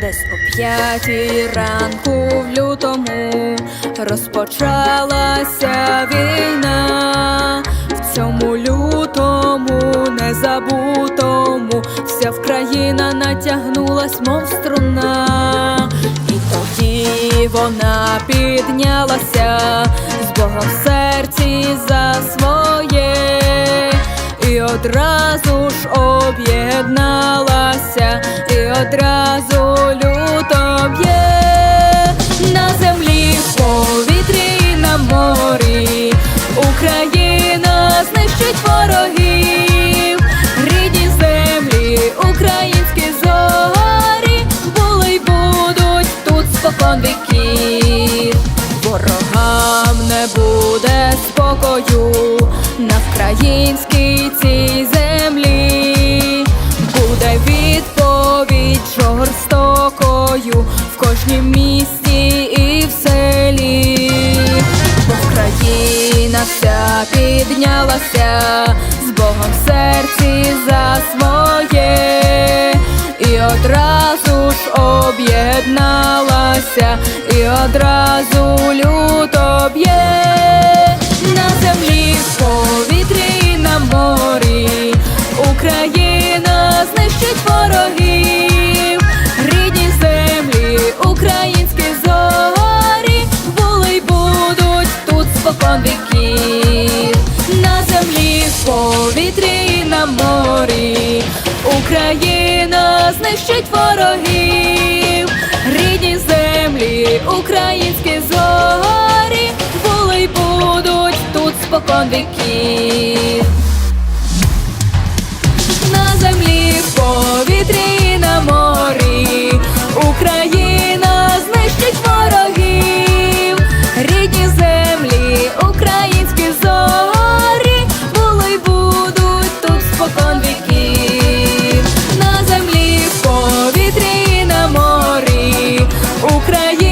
Десь о п'ятій ранку в лютому розпочалася війна. В цьому лютому незабутому вся вкраїна натягнулась, мов струна. І тоді вона піднялася з Богом в серці за своє, і одразу ж об'єдналася, і одразу цій землі. Буде відповідь жорстокою в кожнім місті і в селі. Україна вся піднялася з Богом в серці за своє, і одразу ж об'єдналася, і одразу люто б'є повітрі і на морі. Україна знищить ворогів, рідні землі, українські Україна.